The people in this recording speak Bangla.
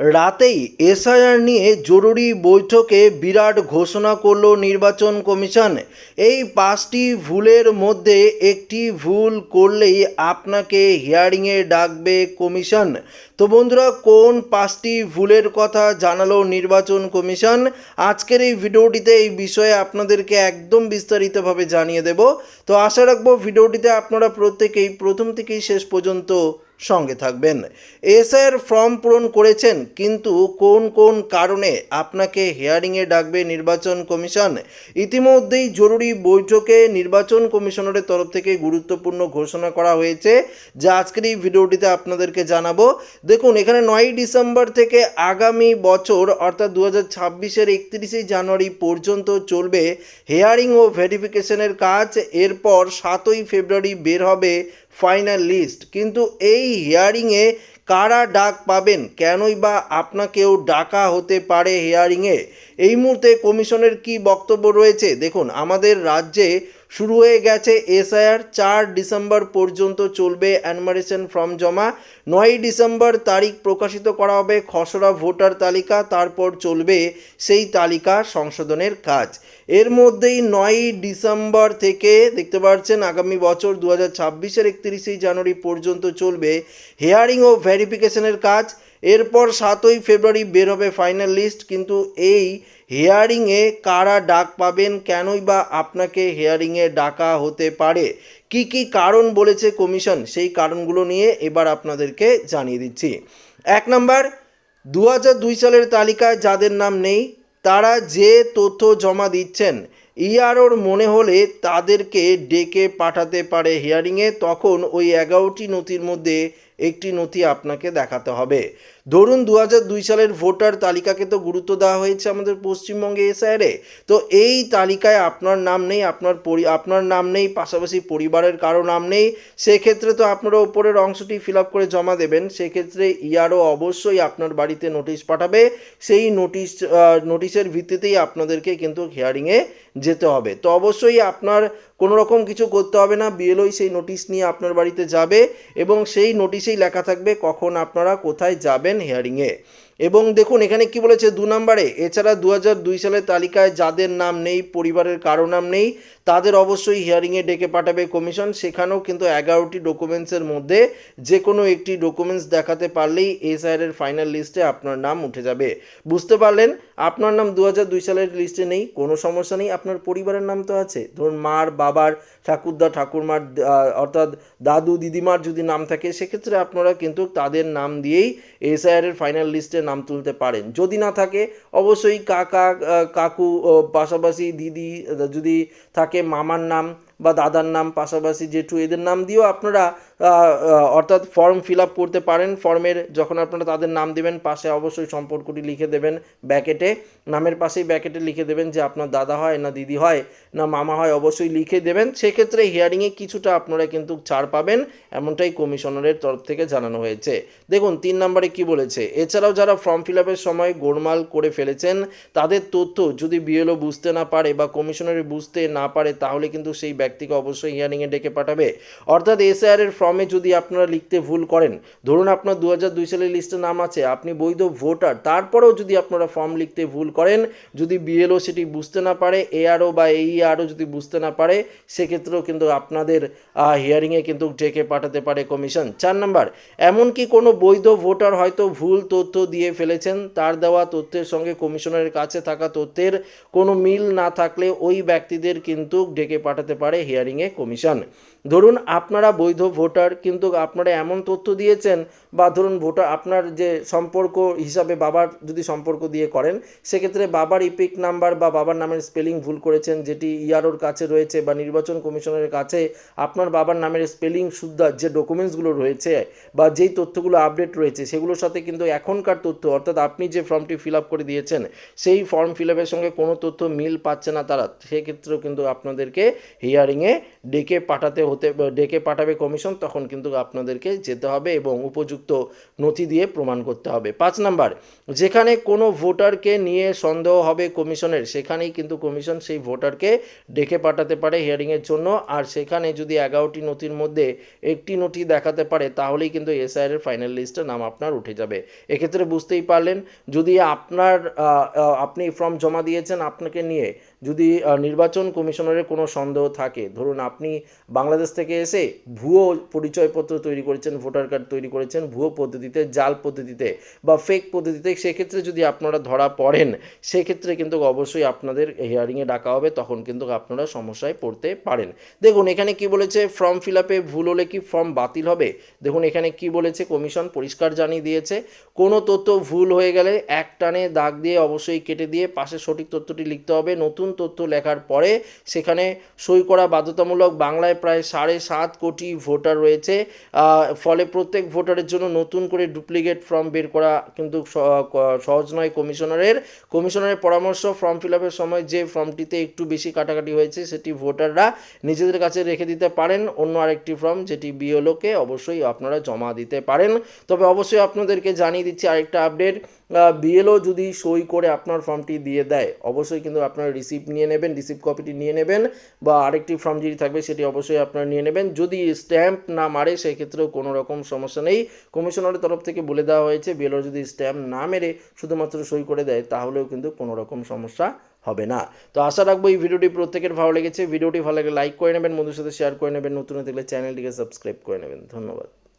রাতেই এসআইআর নিয়ে জরুরি বৈঠকে বিরাট ঘোষণা করল নির্বাচন কমিশন। এই পাঁচটি ভুলের মধ্যে একটি ভুল করলেই আপনাকে হিয়ারিংয়ে ডাকবে কমিশন। তো বন্ধুরা, কোন পাঁচটি ভুলের কথা জানালো নির্বাচন কমিশন? আজকের এই ভিডিওটিতে এই বিষয়ে আপনাদেরকে একদম বিস্তারিতভাবে জানিয়ে দেব। তো আশা রাখব ভিডিওটিতে আপনারা প্রত্যেকেই প্রথম থেকেই শেষ পর্যন্ত সঙ্গে থাকবেন। এসআইয়ের ফর্ম পূরণ করেছেন, কিন্তু কোন কোন কারণে আপনাকে হিয়ারিংয়ে ডাকবে নির্বাচন কমিশন? ইতিমধ্যেই জরুরি বৈঠকে নির্বাচন কমিশনারের তরফ থেকে গুরুত্বপূর্ণ ঘোষণা করা হয়েছে। যা আজকের এই ভিডিওটিতে আপনাদেরকে জানাব। দেখুন, এখানে নয়ই ডিসেম্বর থেকে আগামী বছর, অর্থাৎ দু হাজার ছাব্বিশের একত্রিশে জানুয়ারি পর্যন্ত চলবে হেয়ারিং ও ভেরিফিকেশনের কাজ। এরপর সাতই ফেব্রুয়ারি বের হবে ফাইনাল লিস্ট। কিন্তু এই হিয়ারিংয়ে কারা ডাক পাবেন? কেনই বা আপনাকেও ডাকা হতে পারে হিয়ারিংয়ে। এই মুহূর্তে কমিশনের কি বক্তব্য রয়েছে? দেখুন, আমাদের রাজ্যে শুরু হয়ে গেছে এসআইআর। চার ডিসেম্বর পর্যন্ত চলবে অ্যানমারেশন ফর্ম জমা। নয়ই ডিসেম্বর তারিখ প্রকাশিত করা হবে খসড়া ভোটার তালিকা। তারপর চলবে সেই তালিকা সংশোধনের কাজ। এর মধ্যেই নয়ই ডিসেম্বর থেকে দেখতে পাচ্ছেন, আগামী বছর দু হাজার ছাব্বিশের একত্রিশে জানুয়ারি পর্যন্ত চলবে হেয়ারিং ও ভেরিফিকেশনের কাজ। এরপর সাতই ফেব্রুয়ারি বের হবে ফাইনাল লিস্ট, কিন্তু এই হেয়ারিংয়ে কারা ডাক পাবেন কেনই বা আপনাকে হেয়ারিংয়ে ডাকা হতে পারে? কি কি কারণ বলেছে কমিশন? সেই কারণগুলো নিয়ে এবার আপনাদেরকে জানিয়ে দিচ্ছি। এক নাম্বার দু দুই সালের তালিকায় যাদের নাম নেই, তারা যে তথ্য জমা দিচ্ছেন ইআরওর মনে হলে তাদেরকে ডেকে পাঠাতে পারে হিয়ারিংয়ে। তখন ওই এগারোটি নথির মধ্যে একটি নথি আপনাকে দেখাতে হবে। ধরুন দু দুই সালের ভোটার তালিকাকে তো গুরুত্ব দেওয়া হয়েছে আমাদের পশ্চিমবঙ্গে এসআইআরে তো এই তালিকায় আপনার নাম নেই, আপনার পরি, আপনার নাম নেই, পাশাপাশি পরিবারের কারও নাম নেই, সেক্ষেত্রে তো আপনারা ওপরের অংশটি ফিল আপ করে জমা দেবেন। সেক্ষেত্রে ইয়ারও অবশ্যই আপনার বাড়িতে নোটিশ পাঠাবে। সেই নোটিশ নোটিশের ভিত্তিতেই আপনাদেরকে কিন্তু হিয়ারিংয়ে যেতে হবে। তো অবশ্যই আপনার কোনো রকম কিছু করতে হবে না, বিএলওই সেই নোটিশ নিয়ে আপনার বাড়িতে যাবে এবং সেই নোটিশেই লেখা থাকবে কখন আপনারা কোথায় যাবেন হিয়ারিংয়ে এবং দেখুন, এখানে কি বলেছে দু নম্বরে? এছাড়া দু হাজার দুই সালের তালিকায় যাদের নাম নেই, পরিবারের কারও নাম নেই, তাদের অবশ্যই হিয়ারিংয়ে ডেকে পাঠাবে কমিশন সেখানেও কিন্তু এগারোটি ডকুমেন্টসের মধ্যে যে কোনো একটি ডকুমেন্টস দেখাতে পারলেই এসআইআর ফাইনাল লিস্টে আপনার নাম উঠে যাবে। বুঝতে পারলেন? আপনার নাম দু হাজার দুই সালের লিস্টে নেই, কোনো সমস্যা নেই, আপনার পরিবারের নাম তো আছে। ধরুন, মার, বাবার, ঠাকুরদা, ঠাকুরমার অর্থাৎ দাদু, দিদিমার যদি নাম থাকে, সেক্ষেত্রে আপনারা কিন্তু তাদের নাম দিয়েই এসআইআর ফাইনাল লিস্টে নাম তুলতে পারেন। যদি না থাকে, অবশ্যই কাকা কাকু পাশাপাশি দিদি, যদি থাকে মামার নাম বা দাদার নাম, পাশাপাশি জেঠু, এদের নাম দিয়েও আপনারা অর্থাৎ ফর্ম ফিল আপ করতে পারেন। ফর্মের যখন আপনারা তাদের নাম দেবেন, পাশে অবশ্যই সম্পর্কটি লিখে দেবেন ব্যাকেটে নামের পাশেই ব্যাকেটে লিখে দেবেন যে আপনার দাদা হয় না দিদি হয়, না মামা হয়, অবশ্যই লিখে দেবেন। সেক্ষেত্রে হিয়ারিংয়ে কিছুটা আপনারা কিন্তু ছাড় পাবেন, এমনটাই কমিশনারের তরফ থেকে জানানো হয়েছে। দেখুন, তিন নম্বরে কি বলেছে? এছাড়াও যারা ফর্ম ফিল আপের সময় গোলমাল করে ফেলেছেন, তাদের তথ্য যদি বিএলও বুঝতে না পারে বা কমিশনারে বুঝতে না পারে, তাহলে কিন্তু সেই ব্যক্তিকে অবশ্যই হিয়ারিংয়ে ডেকে পাঠাবে। অর্থাৎ এসআর এর ফর্মে যদি আপনারা লিখতে ভুল করেন, ধরুন আপনার দু হাজার দুই সালের লিস্টে নাম আছে, আপনি বৈধ ভোটার, তারপরেও যদি আপনারা ফর্ম লিখতে ভুল করেন, যদি বিএলও সেটি বুঝতে না পারে এআরও বা এইআরও যদি বুঝতে না পারে, সেক্ষেত্রেও কিন্তু আপনাদের হিয়ারিংয়ে কিন্তু ডেকে পাঠাতে পারে কমিশন চার নাম্বার, এমনকি কোনো বৈধ ভোটার হয়তো ভুল তথ্য দিয়ে ফেলেছেন, তার দেওয়া তথ্যের সঙ্গে কমিশনের কাছে থাকা তথ্যের কোনো মিল না থাকলে ওই ব্যক্তিদের কিন্তু ডেকে পাঠাতে পারে হিয়ারিংয়ে কমিশন ধরুন আপনারা বৈধ ভোটার, কিন্তু আপনারা এমন তথ্য দিয়েছেন বা ধরুন ভোটার আপনার যে সম্পর্ক হিসাবে বাবার যদি সম্পর্ক দিয়ে করেন, সেক্ষেত্রে বাবার ইপিক নাম্বার বা বাবার নামের স্পেলিং ভুল করেছেন, যেটি ইয়ারোর কাছে রয়েছে বা নির্বাচন কমিশনের কাছে আপনার বাবার নামের স্পেলিং শুদ্ধ যে ডকুমেন্টসগুলো রয়েছে বা যেই তথ্যগুলো আপডেট রয়েছে, সেগুলোর সাথে কিন্তু এখনকার তথ্য, অর্থাৎ আপনি যে ফর্মটি ফিল আপ করে দিয়েছেন, সেই ফর্ম ফিল আপের সঙ্গে কোনো তথ্য মিল পাচ্ছে না তারা, সেক্ষেত্রেও কিন্তু আপনাদেরকে হিয়ারিংয়ে ডেকে পাঠাতে হতে হতে ডেকে পাঠাবে কমিশন তখন কিন্তু আপনাদেরকে যেতে হবে এবং উপযুক্ত নথি দিয়ে প্রমাণ করতে হবে। পাঁচ নাম্বার, যেখানে কোনো ভোটারকে নিয়ে সন্দেহ হবে কমিশনের সেখানেই কিন্তু কমিশন সেই ভোটারকে ডেকে পাঠাতে পারে হিয়ারিংয়ের জন্য। আর সেখানে যদি এগারোটি নথির মধ্যে একটি নথি দেখাতে পারে, তাহলেই কিন্তু এসআইআর এর ফাইনাল লিস্টে নাম আপনার উঠে যাবে। এক্ষেত্রে বুঝতেই পারলেন, যদি আপনার আপনি ফর্ম জমা দিয়েছেন আপনাকে নিয়ে যদি নির্বাচন কমিশনারের কোনো সন্দেহ থাকে, ধরুন আপনি বাংলাদেশ থেকে এসে ভুয়ো পরিচয়পত্র তৈরি করেছেন, ভোটার কার্ড তৈরি করেছেন, ভুয়ো পদ্ধতিতে, জাল পদ্ধতিতে বা ফেক পদ্ধতিতে, সেক্ষেত্রে যদি আপনারা ধরা পড়েন, সেক্ষেত্রে কিন্তু অবশ্যই আপনাদের হিয়ারিংয়ে ডাকা হবে, তখন কিন্তু আপনারা সমস্যায় পড়তে পারেন। দেখুন, এখানে কি বলেছে ফর্ম ফিল আপে ভুল হলে কি ফর্ম বাতিল হবে? দেখুন, এখানে কি বলেছে, কমিশন পরিষ্কার জানিয়ে দিয়েছে, কোনো তথ্য ভুল হয়ে গেলে এক টানে দাগ দিয়ে অবশ্যই কেটে দিয়ে পাশে সঠিক তথ্যটি লিখতে হবে, নতুন তথ্য লেখার পরে সেখানে সই করা বাধ্যতামূলক বাংলায় প্রায় সাড়ে সাত কোটি ভোটার রয়েছে। ফলে প্রত্যেক ভোটারের জন্য নতুন করে ডুপ্লিকেট ফর্ম বের করা কিন্তু সহজ নয় কমিশনারের। কমিশনারের পরামর্শ ফর্ম ফিল আপের সময় যে ফর্মটিতে একটু বেশি কাটাকাটি হয়েছে সেটি ভোটাররা নিজেদের কাছে রেখে দিতে পারেন। অন্য আরেকটি ফর্ম যেটি বিএলওকে অবশ্যই আপনারা জমা দিতে পারেন। তবে অবশ্যই আপনাদেরকে জানিয়ে দিচ্ছি আরেকটা আপডেট। বিএলও যদি সই করে আপনার ফর্মটি দিয়ে দেয়, অবশ্যই কিন্তু আপনারা রিসিপ্ট নিয়ে নেবেন রিসিপ্ট কপিটি নিয়ে নেবেন, বা আরেকটি ফর্ম যদি থাকবে সেটি অবশ্যই আপনারা নিয়ে নেবেন। যদি স্ট্যাম্প না মারে, সেক্ষেত্রেও কোনো রকম সমস্যা নেই। কমিশনারের তরফ থেকে বলে দেওয়া হয়েছে বিএলও যদি স্ট্যাম্প না মেরে শুধুমাত্র সই করে দেয়, তাহলেও কিন্তু কোনো রকম সমস্যা হবে না। তো আশা রাখব এই ভিডিওটি প্রত্যেকের ভালো লেগেছে। ভিডিওটি ভালো লাগে লাইক করে নেবেন বন্ধুর সাথে শেয়ার করে নেবেন। নতুন থাকলে চ্যানেলটিকে সাবস্ক্রাইব করে নেবেন। ধন্যবাদ।